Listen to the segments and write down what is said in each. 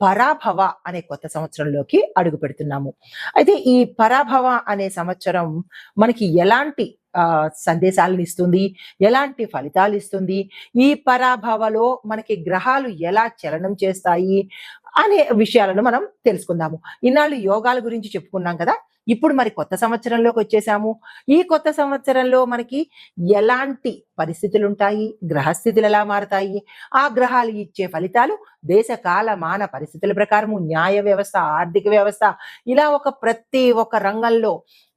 పరాభవ అనే కొత్త సంవత్సరంలోకి అడుగు పెడుతున్నాము. అయితే ఈ పరాభవ అనే సంవత్సరం మనకి ఎలాంటి ఆ సందేశాలను ఇస్తుంది? ఎలాంటి ఫలితాలు ఇస్తుంది? ఈ పరాభవలో మనకి గ్రహాలు ఎలా చలనం చేస్తాయి? అనే విషయాలను మనం తెలుసుకుందాము. ఇన్నాళ్ళు యోగాల గురించి చెప్పుకున్నాం కదా ఇప్పుడు మరి కొత్త సంవత్సరంలోకి వచ్చేసాము. ఈ కొత్త సంవత్సరంలో మనకి ఎలాంటి పరిస్థితులు ఉంటాయి గ్రహస్థితులు ఎలా మారతాయి? ఆ గ్రహాలు ఇచ్చే ఫలితాలు దేశ కాల మాన పరిస్థితుల ప్రకారము న్యాయ వ్యవస్థ ఆర్థిక వ్యవస్థ ఇలా ఒక ప్రతి ఒక్క రంగంలో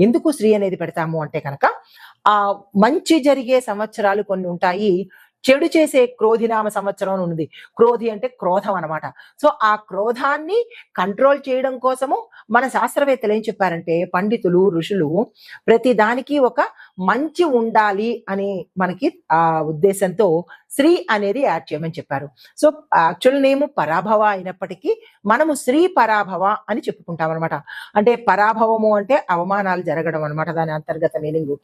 ఎందుకు శ్రీ అనేది పెడతాము అంటే కనుక ఆ మంచి జరిగే సంవత్సరాలు కొన్ని ఉంటాయి. చెడు చేసే క్రోధినామ సంవత్సరం అని ఉంది క్రోధి అంటే క్రోధం అన్నమాట. సో ఆ క్రోధాన్ని కంట్రోల్ చేయడం కోసము మన శాస్త్రవేత్తలు ఏం చెప్పారంటే పండితులు ఋషులు ప్రతి దానికి ఒక మంచి ఉండాలి అని మనకి ఆ ఉద్దేశంతో శ్రీ అనేది యాడ్ చేయమని చెప్పారు. సో యాక్చువల్ నేమ్ పరాభవ అయినప్పటికీ మనము శ్రీ పరాభవ అని చెప్పుకుంటాం అనమాట అంటే పరాభవము అంటే అవమానాలు జరగడం అనమాట దాని అంతర్గత మీనింగ్.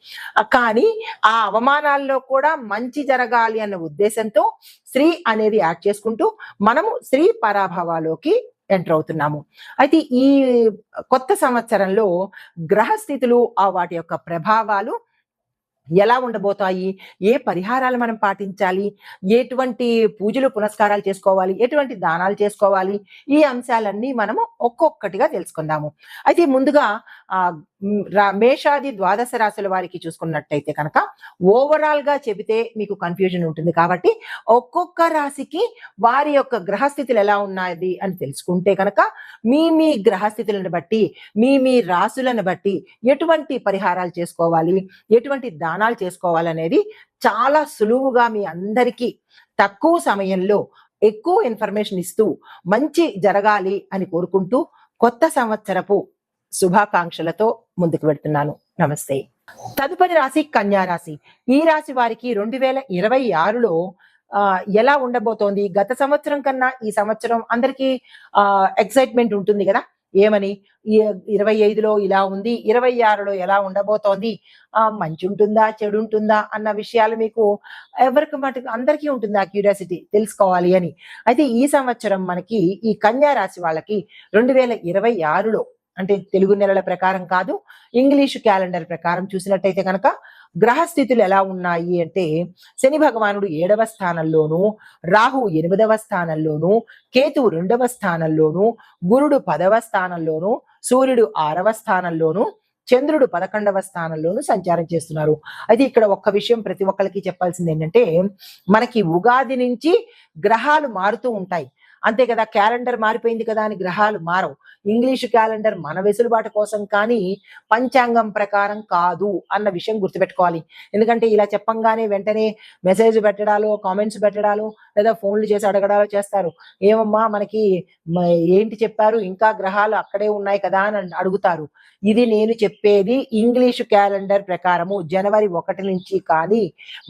కానీ ఆ అవమానాల్లో కూడా మంచి జరగాలి అన్న ఉద్దేశంతో శ్రీ అనేది యాడ్ చేసుకుంటూ మనము శ్రీ పరాభవాలోకి ఎంటర్ అవుతున్నాము. అయితే ఈ కొత్త సంవత్సరంలో గ్రహస్థితులు ఆ వాటి యొక్క ప్రభావాలు ఎలా ఉండబోతాయి? ఏ పరిహారాలు మనం పాటించాలి? ఎటువంటి పూజలు పునస్కారాలు చేసుకోవాలి? ఎటువంటి దానాలు చేసుకోవాలి? ఈ అంశాలన్నీ మనము ఒక్కొక్కటిగా తెలుసుకుందాము. అయితే ముందుగా ఆ రా- మేషాది ద్వాదశ రాశుల వారికి చూసుకున్నట్టయితే కనుక ఓవరాల్గా చెబితే మీకు కన్ఫ్యూజన్ ఉంటుంది కాబట్టి ఒక్కొక్క రాశికి వారి యొక్క గ్రహస్థితులు ఎలా ఉన్నాయి అని తెలుసుకుంటే కనుక మీ మీ గ్రహస్థితులను బట్టి మీ మీ రాశులను బట్టి ఎటువంటి పరిహారాలు చేసుకోవాలి ఎటువంటి దానాలు చేసుకోవాలనేది చాలా సులువుగా మీ అందరికీ తక్కువ సమయంలో ఎక్కువ ఇన్ఫర్మేషన్ ఇస్తూ మంచి జరగాలి అని కోరుకుంటూ కొత్త సంవత్సరపు శుభాకాంక్షలతో ముందుకు వెళ్తున్నాను. నమస్తే. తదుపరి రాశి కన్యా రాశి. ఈ రాశి వారికి రెండు వేల ఇరవై ఆరులో ఎలా ఉండబోతోంది? గత సంవత్సరం కన్నా ఈ సంవత్సరం అందరికీ ఆ ఎక్సైట్మెంట్ ఉంటుంది కదా? ఏమని? ఇరవై ఐదులో ఇలా ఉంది ఇరవై ఆరులో ఎలా ఉండబోతోంది? ఆ మంచి ఉంటుందా చెడు ఉంటుందా అన్న విషయాలు మీకు ఎవరికి మటుకు అందరికీ ఉంటుంది ఆ క్యూరియాసిటీ? తెలుసుకోవాలి అని. అయితే ఈ సంవత్సరం మనకి ఈ కన్యా రాశి వాళ్ళకి రెండు వేల ఇరవై ఆరులో అంటే తెలుగు నెలల ప్రకారం కాదు ఇంగ్లీషు క్యాలెండర్ ప్రకారం చూసినట్టయితే కనుక గ్రహస్థితులు ఎలా ఉన్నాయి అంటే శని భగవానుడు ఏడవ స్థానంలోను రాహు ఎనిమిదవ స్థానంలోను కేతువు రెండవ స్థానంలోను గురుడు పదవ స్థానంలోను సూర్యుడు ఆరవ స్థానంలోను చంద్రుడు పదకొండవ స్థానంలోను సంచారం చేస్తున్నారు. అయితే ఇక్కడ ఒక్క విషయం ప్రతి ఒక్కరికి చెప్పాల్సింది ఏంటంటే మనకి ఉగాది నుంచి గ్రహాలు మారుతూ ఉంటాయి. అంతే కదా క్యాలెండర్ మారిపోయింది కదా అని గ్రహాలు మారవు. ఇంగ్లీషు క్యాలెండర్ మన వెసులుబాటు కోసం కానీ పంచాంగం ప్రకారం కాదు అన్న విషయం గుర్తుపెట్టుకోవాలి. ఎందుకంటే ఇలా చెప్పంగానే వెంటనే మెసేజ్ పెట్టడాలు కామెంట్స్ పెట్టడాలు లేదా ఫోన్లు చేసి అడగడాలు చేస్తారు. ఏమమ్మా మనకి ఏంటి చెప్పారు? ఇంకా గ్రహాలు అక్కడే ఉన్నాయి కదా అని అడుగుతారు. ఇది నేను చెప్పేది ఇంగ్లీషు క్యాలెండర్ ప్రకారము జనవరి ఒకటి నుంచి కానీ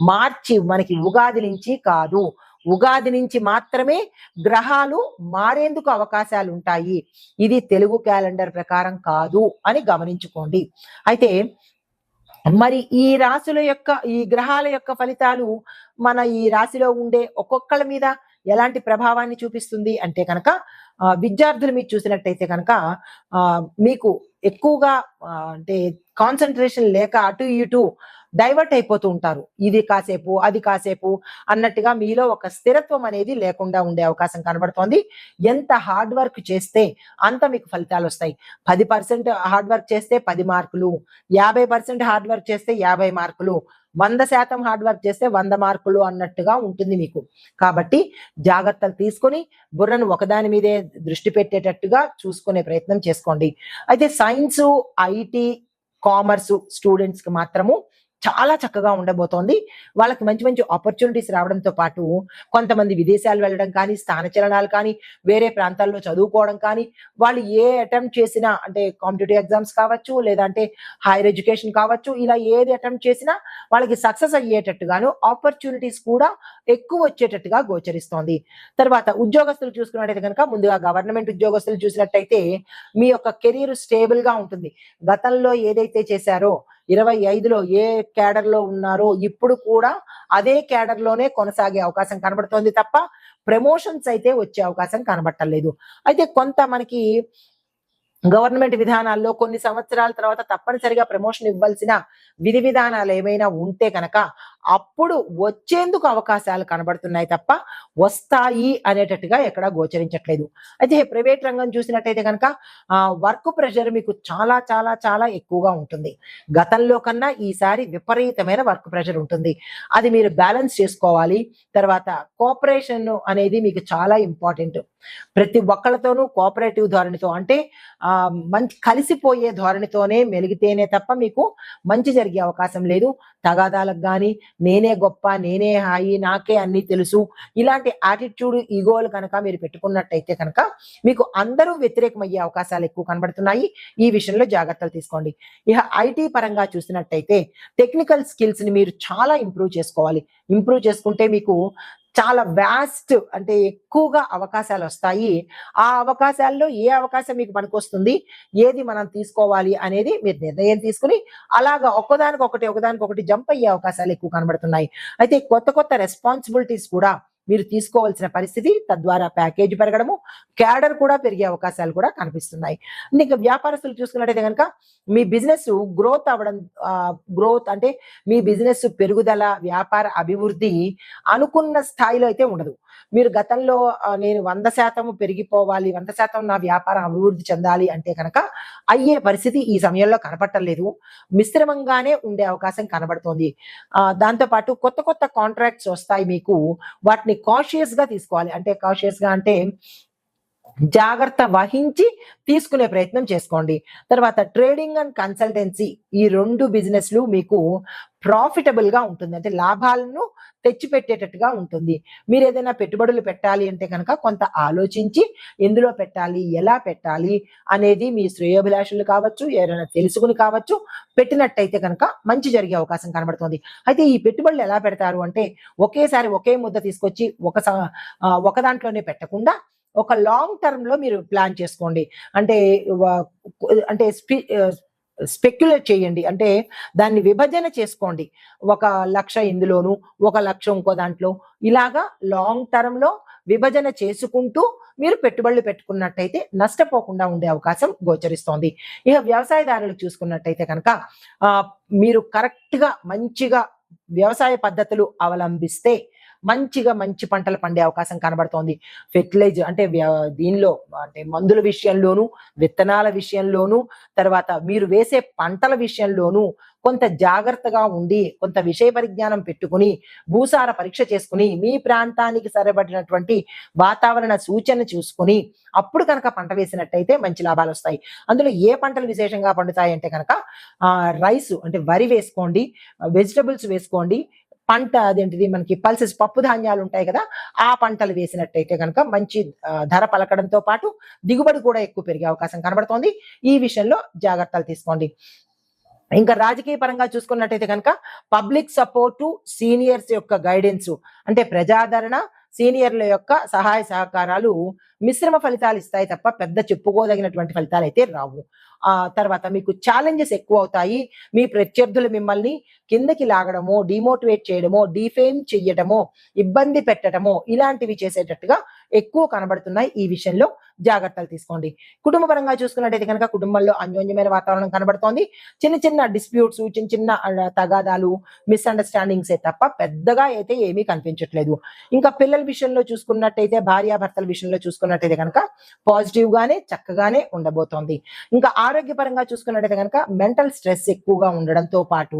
మార్చి మనకి ఉగాది నుంచి కాదు. ఉగాది నుంచి మాత్రమే గ్రహాలు మారేందుకు అవకాశాలు ఉంటాయి ఇది తెలుగు క్యాలెండర్ ప్రకారం కాదు అని గమనించుకోండి. అయితే మరి ఈ రాశుల యొక్క ఈ గ్రహాల యొక్క ఫలితాలు మన ఈ రాశిలో ఉండే ఒక్కొక్కళ్ళ మీద ఎలాంటి ప్రభావాన్ని చూపిస్తుంది అంటే కనుక విద్యార్థులు మీరు చూసినట్టయితే కనుక ఆ, మీకు ఎక్కువగా అంటే కాన్సన్ట్రేషన్ లేక అటు ఇటు డైవర్ట్ అయిపోతూ ఉంటారు. ఇది కాసేపు అది కాసేపు అన్నట్టుగా మీలో ఒక స్థిరత్వం అనేది లేకుండా ఉండే అవకాశం కనబడుతోంది. ఎంత హార్డ్ వర్క్ చేస్తే అంత మీకు ఫలితాలు వస్తాయి. పది పర్సెంట్ హార్డ్ వర్క్ చేస్తే పది మార్కులు యాభై పర్సెంట్ హార్డ్ వర్క్ చేస్తే యాభై మార్కులు వంద శాతం హార్డ్ వర్క్ చేస్తే వంద మార్కులు అన్నట్టుగా ఉంటుంది మీకు. కాబట్టి జాగ్రత్తలు తీసుకొని బుర్రను ఒకదాని మీదే దృష్టి పెట్టేటట్టుగా చూసుకునే ప్రయత్నం చేసుకోండి. అయితే సైన్సు ఐటీ కామర్స్ స్టూడెంట్స్కి మాత్రము చాలా చక్కగా ఉండబోతోంది. వాళ్ళకి మంచి మంచి ఆపర్చునిటీస్ రావడంతో పాటు కొంతమంది విదేశాలు వెళ్ళడం కానీ స్థానచలనాలు కానీ వేరే ప్రాంతాల్లో చదువుకోవడం కానీ వాళ్ళు ఏ అటెంప్ట్ చేసినా అంటే కాంపిటేటివ్ ఎగ్జామ్స్ కావచ్చు లేదంటే హైయర్ ఎడ్యుకేషన్ కావచ్చు ఇలా ఏది అటెంప్ట్ చేసినా వాళ్ళకి సక్సెస్ అయ్యేటట్టుగాను ఆపర్చునిటీస్ కూడా ఎక్కువ వచ్చేటట్టుగా గోచరిస్తోంది. తర్వాత ఉద్యోగస్తులు చూసుకున్నట్టయితే కనుక ముందుగా గవర్నమెంట్ ఉద్యోగస్తులు చూసినట్టయితే మీ యొక్క కెరీర్ స్టేబుల్గా ఉంటుంది. గతంలో ఏదైతే చేశారో ఇరవై ఐదులో ఏ క్యాడర్లో ఉన్నారో ఇప్పుడు కూడా అదే క్యాడర్లోనే కొనసాగే అవకాశం కనబడుతోంది తప్ప ప్రమోషన్స్ అయితే వచ్చే అవకాశం కనబట్టలేదు. అయితే కొంత మనకి గవర్నమెంట్ విధానాల్లో కొన్ని సంవత్సరాల తర్వాత తప్పనిసరిగా ప్రమోషన్ ఇవ్వాల్సిన విధి విధానాలు ఏమైనా ఉంటే కనుక అప్పుడు వచ్చేందుకు అవకాశాలు కనబడుతున్నాయి తప్ప వస్తాయి అనేటట్టుగా ఎక్కడ గోచరించట్లేదు. అయితే ప్రైవేట్ రంగం చూసినట్టయితే కనుక వర్క్ ప్రెషర్ మీకు చాలా చాలా చాలా ఎక్కువగా ఉంటుంది. గతంలో కన్నా ఈసారి విపరీతమైన వర్క్ ప్రెషర్ ఉంటుంది. అది మీరు బ్యాలెన్స్ చేసుకోవాలి. తర్వాత కోఆపరేషన్ అనేది మీకు చాలా ఇంపార్టెంట్. ప్రతి ఒక్కళ్ళతోనూ కోఆపరేటివ్ ధోరణితో అంటే మంచి కలిసిపోయే ధోరణితోనే మెలిగితేనే తప్ప మీకు మంచి జరిగే అవకాశం లేదు. తగాదాలకు కానీ నేనే గొప్ప నేనే హాయి నాకే అన్ని తెలుసు. ఇలాంటి యాటిట్యూడ్ ఈగోలు కనుక మీరు పెట్టుకున్నట్టయితే కనుక మీకు అందరూ వ్యతిరేకమయ్యే అవకాశాలు ఎక్కువ కనబడుతున్నాయి. ఈ విషయంలో జాగ్రత్తలు తీసుకోండి. ఇక ఐటీ పరంగా చూసినట్టయితే టెక్నికల్ స్కిల్స్ని మీరు చాలా ఇంప్రూవ్ చేసుకోవాలి. ఇంప్రూవ్ చేసుకుంటే మీకు చాలా వ్యాస్ట్ అంటే ఎక్కువగా అవకాశాలు వస్తాయి. ఆ అవకాశాల్లో ఏ అవకాశం మీకు పనికొస్తుంది? ఏది మనం తీసుకోవాలి అనేది మీరు నిర్ణయం తీసుకుని అలాగా ఒక్కదానికి ఒకటి ఒకదానికి ఒకటి జంప్ అయ్యే అవకాశాలు ఎక్కువ కనబడుతున్నాయి. అయితే కొత్త కొత్త రెస్పాన్సిబిలిటీస్ కూడా మీరు తీసుకోవాల్సిన పరిస్థితి తద్వారా ప్యాకేజ్ పెరగడము క్యాడర్ కూడా పెరిగే అవకాశాలు కూడా కనిపిస్తున్నాయి. ఇంకా వ్యాపారస్తులు చూసుకున్నట్టయితే కనుక మీ బిజినెస్ గ్రోత్ అవ్వడం గ్రోత్ అంటే మీ బిజినెస్ పెరుగుదల వ్యాపార అభివృద్ధి అనుకున్న స్థాయిలో అయితే ఉండదు. మీరు గతంలో నేను వంద శాతం పెరిగిపోవాలి వంద శాతం నా వ్యాపారం అభివృద్ధి చెందాలి అంటే కనుక అయ్యే పరిస్థితి ఈ సమయంలో కనపట్టలేదు మిశ్రమంగానే ఉండే అవకాశం కనబడుతోంది. దాంతోపాటు కొత్త కొత్త కాంట్రాక్ట్స్ వస్తాయి మీకు. వాటిని కాషియస్గా తీసుకోవాలి. అంటే కాషియస్గా అంటే జాగ్రత్త వహించి తీసుకునే ప్రయత్నం చేసుకోండి. తర్వాత ట్రేడింగ్ అండ్ కన్సల్టెన్సీ ఈ రెండు బిజినెస్లు మీకు ప్రాఫిటబుల్గా ఉంటుంది. అంటే లాభాలను తెచ్చిపెట్టేటట్టుగా ఉంటుంది. మీరు ఏదైనా పెట్టుబడులు పెట్టాలి అంటే కనుక కొంత ఆలోచించి ఎందులో పెట్టాలి ఎలా పెట్టాలి అనేది మీ శ్రేయోభిలాషులు కావచ్చు ఎవరైనా తెలుసుకుని కావచ్చు పెట్టినట్టయితే కనుక మంచి జరిగే అవకాశం కనబడుతుంది. అయితే ఈ పెట్టుబడులు ఎలా పెడతారు అంటే ఒకేసారి ఒకే ముద్ద తీసుకొచ్చి ఒక ఒక దాంట్లోనే పెట్టకుండా ఒక లాంగ్ టర్మ్లో మీరు ప్లాన్ చేసుకోండి. అంటే అంటే స్పెక్యులేట్ చేయండి. అంటే దాన్ని విభజన చేసుకోండి. ఒక లక్ష ఇందులోను ఒక లక్ష ఇంకో దాంట్లో ఇలాగా లాంగ్ టర్మ్లో విభజన చేసుకుంటూ మీరు పెట్టుబడులు పెట్టుకున్నట్టయితే నష్టపోకుండా ఉండే అవకాశం గోచరిస్తోంది. ఇక వ్యవసాయదారులు చూసుకున్నట్టయితే కనుక మీరు కరెక్ట్గా మంచిగా వ్యవసాయ పద్ధతులు అవలంబిస్తే మంచిగా మంచి పంటలు పండే అవకాశం కనబడుతోంది. ఫెర్టిలైజర్ అంటే దీనిలో అంటే మందుల విషయంలోనూ విత్తనాల విషయంలోనూ తర్వాత మీరు వేసే పంటల విషయంలోనూ కొంత జాగ్రత్తగా ఉండి కొంత విషయ పరిజ్ఞానం పెట్టుకుని భూసార పరీక్ష చేసుకుని మీ ప్రాంతానికి సరిపడినటువంటి వాతావరణ సూచన చూసుకుని అప్పుడు కనుక పంట వేసినట్టయితే మంచి లాభాలు వస్తాయి. అందులో ఏ పంటలు విశేషంగా పండుతాయి అంటే కనుక రైస్ అంటే వరి వేసుకోండి వెజిటబుల్స్ వేసుకోండి పంట అదేంటిది? మనకి పల్సెస్ పప్పు ధాన్యాలు ఉంటాయి కదా ఆ పంటలు వేసినట్టయితే కనుక మంచి ధర పలకడంతో పాటు దిగుబడి కూడా ఎక్కువ పెరిగే అవకాశం కనబడుతోంది. ఈ విషయంలో జాగ్రత్తలు తీసుకోండి. ఇంకా రాజకీయ పరంగా చూసుకున్నట్టయితే కనుక పబ్లిక్ సపోర్టు సీనియర్స్ యొక్క గైడెన్స్ అంటే ప్రజాదరణ సీనియర్ల యొక్క సహాయ సహకారాలు మిశ్రమ ఫలితాలు ఇస్తాయి తప్ప పెద్ద చెప్పుకోదగినటువంటి ఫలితాలు అయితే రావు. ఆ తర్వాత మీకు ఛాలెంజెస్ ఎక్కువ అవుతాయి మీ ప్రత్యర్థులు మిమ్మల్ని కిందకి లాగడమో డిమోటివేట్ చేయడమో డిఫేమ్ చెయ్యడమో ఇబ్బంది పెట్టడమో ఇలాంటివి చేసేటట్టుగా ఎక్కువ కనబడుతున్నాయి ఈ విషయంలో. జాగ్రత్తలు తీసుకోండి. కుటుంబ పరంగా చూసుకున్నట్టయితే కనుక కుటుంబంలో అన్యోన్యమైన వాతావరణం కనబడుతోంది. చిన్న చిన్న డిస్ప్యూట్స్ చిన్న చిన్న తగాదాలు మిస్అండర్స్టాండింగ్స్ తప్ప పెద్దగా అయితే ఏమీ కనిపించట్లేదు. ఇంకా పిల్లల విషయంలో చూసుకున్నట్టయితే భార్యాభర్తల విషయంలో చూసుకున్నట్టయితే కనుక పాజిటివ్ గానే చక్కగానే ఉండబోతోంది. ఇంకా ఆరోగ్యపరంగా చూసుకున్నట్టయితే కనుక మెంటల్ స్ట్రెస్ ఎక్కువగా ఉండడంతో పాటు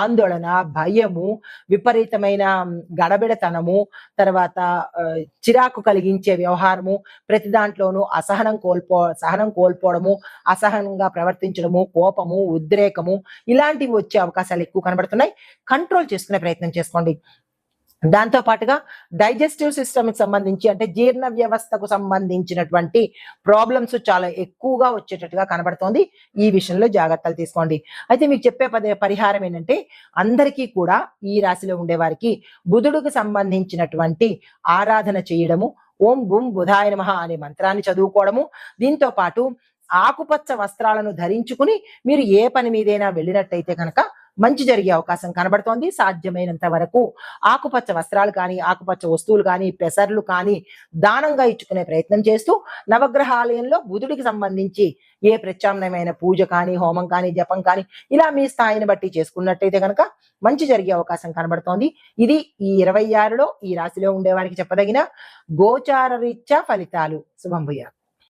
ఆందోళన భయము విపరీతమైన గడబిడతనము తర్వాత చిరాకు కలిగించే వ్యవహారము ప్రతి దాంట్లో దాంట్లోనూ అసహనం కోల్పో సహనం కోల్పోవడము అసహనంగా ప్రవర్తించడము కోపము ఉద్రేకము ఇలాంటివి వచ్చే అవకాశాలు ఎక్కువ కనబడుతున్నాయి. కంట్రోల్ చేసుకునే ప్రయత్నం చేసుకోండి. దాంతో పాటుగా డైజెస్టివ్ సిస్టమ్కి సంబంధించి అంటే జీర్ణ వ్యవస్థకు సంబంధించినటువంటి ప్రాబ్లమ్స్ చాలా ఎక్కువగా వచ్చేటట్టుగా కనబడుతోంది. ఈ విషయంలో జాగ్రత్తలు తీసుకోండి. అయితే మీకు చెప్పే పదే పరిహారం ఏంటంటే అందరికీ కూడా ఈ రాశిలో ఉండేవారికి బుధుడుకు బుధుడికి సంబంధించినటువంటి ఆరాధన చేయడము ఓం గుం బుధాయ నమ అనే మంత్రాన్ని చదువుకోవడము దీంతో పాటు ఆకుపచ్చ వస్త్రాలను ధరించుకుని మీరు ఏ పని మీదైనా వెళ్ళినట్టయితే కనుక మంచి జరిగే అవకాశం కనబడుతోంది. సాధ్యమైనంత వరకు ఆకుపచ్చ వస్త్రాలు కానీ ఆకుపచ్చ వస్తువులు కానీ పెసర్లు కానీ దానంగా ఇచ్చుకునే ప్రయత్నం చేస్తూ నవగ్రహాలయంలో బుధుడికి సంబంధించి ఏ ప్రత్యామ్నాయమైన పూజ కానీ హోమం కానీ జపం కానీ ఇలా మీ స్థాయిని బట్టి చేసుకున్నట్టయితే కనుక మంచి జరిగే అవకాశం కనబడుతోంది. ఇది ఈ ఇరవై ఆరులో ఈ రాశిలో ఉండేవారికి చెప్పదగిన గోచార రీత్యా ఫలితాలు. శుభం